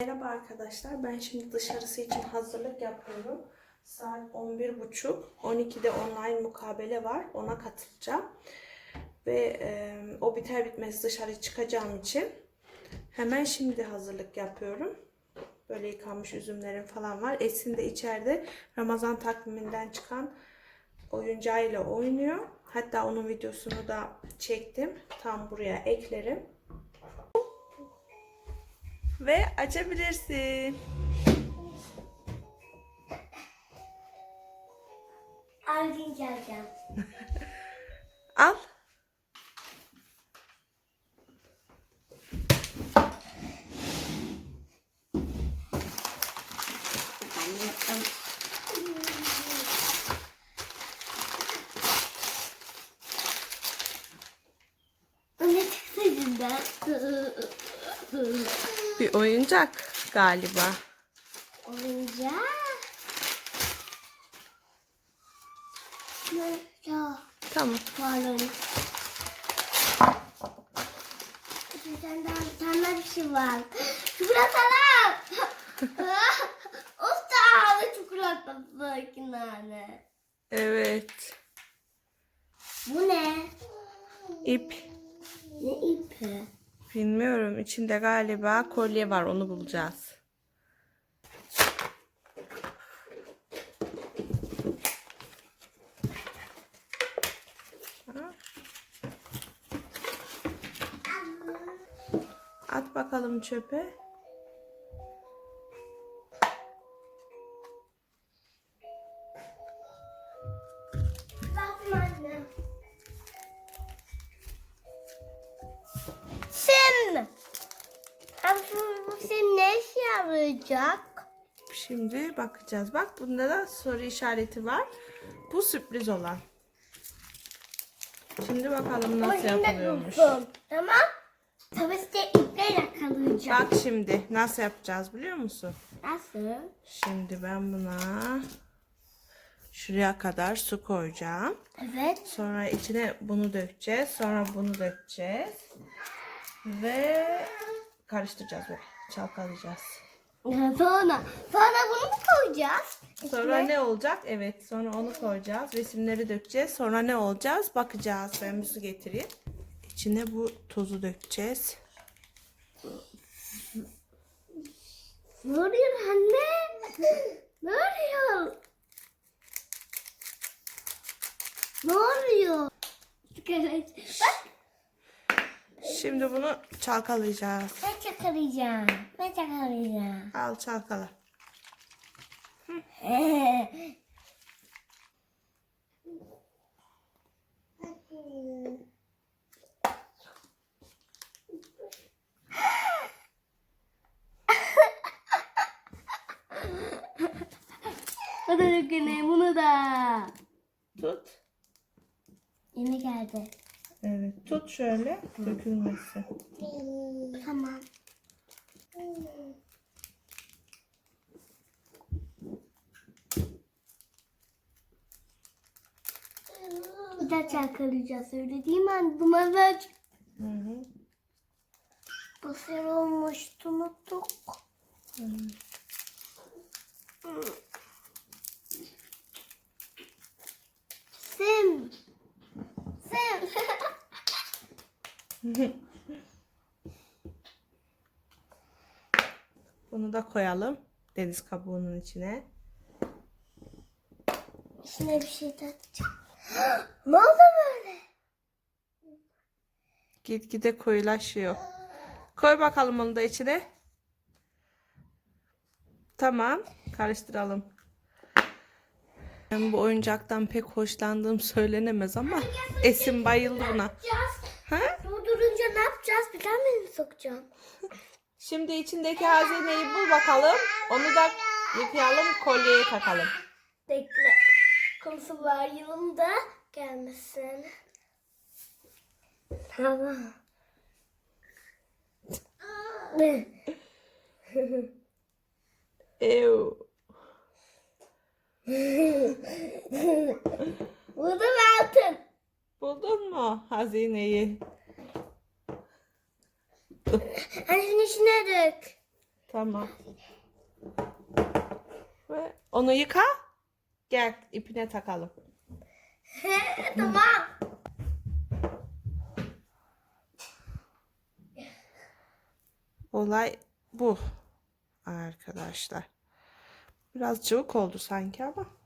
Merhaba arkadaşlar. Ben şimdi dışarısı için hazırlık yapıyorum. Saat 11.30. 12'de online mukabele var. Ona katılacağım. Ve e, o biter bitmez dışarı çıkacağım için hemen şimdi hazırlık yapıyorum. Böyle yıkanmış üzümlerim falan var. Esin de içeride Ramazan takviminden çıkan oyuncağıyla oynuyor. Hatta onun videosunu da çektim. Tam buraya eklerim. Ve açabilirsin. Aldin geleceğim. Al. Ben. Ne çıktı içinden? Bir oyuncak galiba. Oyuncak. Tamam. pardon. Senden senden bir şey var. Çikolatalar. of da çikolata makinane. Evet. Bu ne? İp. Ne ipi? Bilmiyorum. İçinde galiba kolye var. Onu bulacağız. At bakalım çöpe. Şimdi bakacağız. Bak bunda da soru işareti var. Bu sürpriz olan. Şimdi bakalım nasıl Ama yapılıyormuş. dursun. Tamam. Tabii de iple yakalayacağım. Bak şimdi nasıl yapacağız biliyor musun? Nasıl? Şimdi ben buna şuraya kadar su koyacağım. Evet. Sonra içine bunu dökeceğiz. Sonra bunu dökeceğiz. Ve karıştıracağız böyle. Çalkalayacağız. Sonra, sonra bunu mu koyacağız? Sonra ne olacak? Evet sonra onu koyacağız. Resimleri dökeceğiz. Sonra ne olacağız? Bakacağız. Ben bir su getireyim. İçine bu tozu dökeceğiz. Ne oluyor anne? Ne oluyor? Ne oluyor? Bak Şimdi bunu çalkalayacağız. ben çakalayacağım. Ben çakalayacağım. Al çalkala. Hadi dökene bunu da. Tut. Yeni geldi. Evet tut şöyle dökülmesin. Tamam. Bir de çalkalayacağız öyle değil mi anne? Buna ver. Hı hı. Bu sen olmuştu unuttuk. Sim. Bunu da koyalım deniz kabuğunun içine. İçine bir şey takacağım. ne oldu böyle? Gitgide koyulaşıyor. Koy bakalım onu da içine. Tamam. Karıştıralım. Ben bu oyuncaktan pek hoşlandığım söylenemez ama Esin bayıldı buna. Ne yapacağız? Bir tane mi sokacağım? Şimdi içindeki hazineyi bul bakalım. Onu da yıkayalım, kolyeye takalım. Bekle. Konusu var yılında gelmesin. Tamam. Ew. Buldum altın. Buldun mu hazineyi? Şunun içine dök. Tamam. Ve onu yıka. Gel ipine takalım. tamam. Olay bu arkadaşlar. Biraz cıvık oldu sanki ama.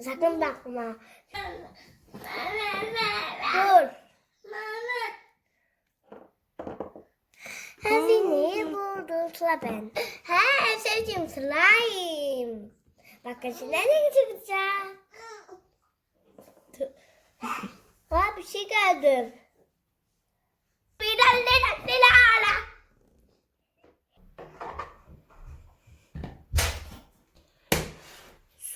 Sakın bakma. Dur. Hazineyi buldum sıra ben. Ha en sevdiğim slime. Bakın şimdi ne çıkacak? Ha bir şey gördüm. Bir de lila ala.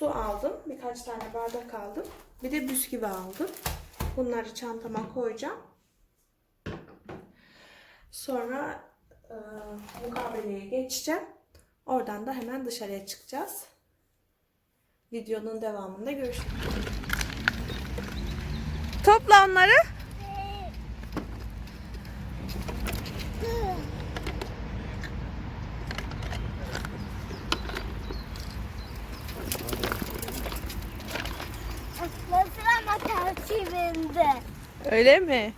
Su aldım. Birkaç tane bardak aldım. Bir de bisküvi aldım. Bunları çantama koyacağım. Sonra e, mukabeleye geçeceğim. Oradan da hemen dışarıya çıkacağız. Videonun devamında görüşürüz. Topla onları. Nasıl ama tertibinde. Öyle mi?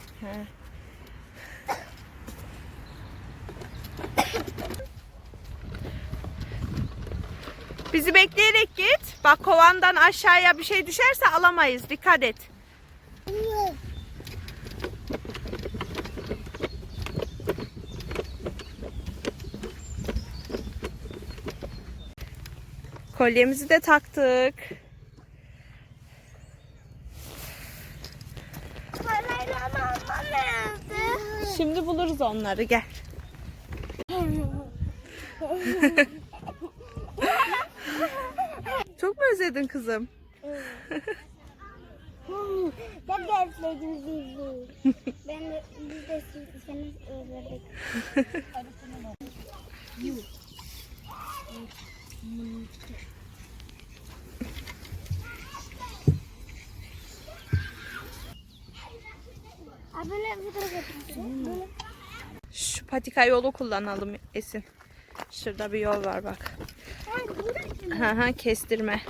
Bizi bekleyerek git. Bak kovandan aşağıya bir şey düşerse alamayız. Dikkat et. Kolyemizi de taktık. Şimdi buluruz onları gel. Çok mu özledin kızım? Çok özledim sizi. ben de, biz de seni özledik. Abi ne fotoğraf yapıyorsun? Böyle. Şu patika yolu kullanalım Esin. Şurada bir yol var bak. Hı hı, kestirme.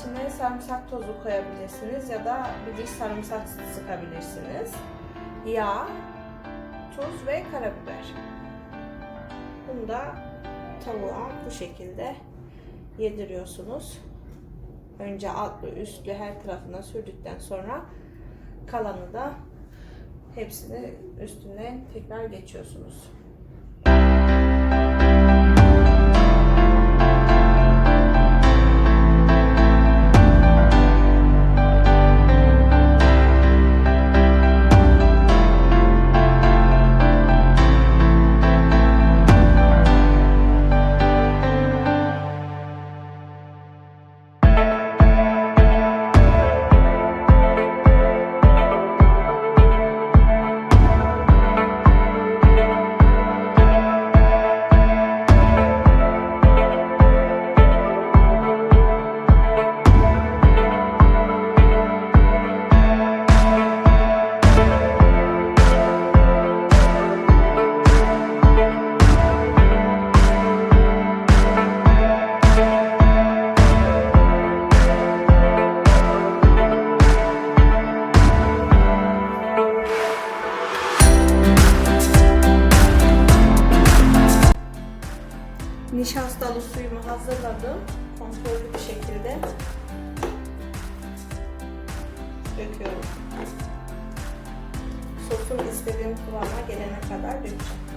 İçine sarımsak tozu koyabilirsiniz ya da bir diş sarımsak sıkabilirsiniz. Yağ, tuz ve karabiber. Bunu da tavuğa bu şekilde yediriyorsunuz. Önce altlı üstlü her tarafına sürdükten sonra kalanı da hepsini üstüne tekrar geçiyorsunuz. Hazırladım. Kontrollü bir şekilde döküyorum. Sosun istediğim kıvama gelene kadar dökeceğim.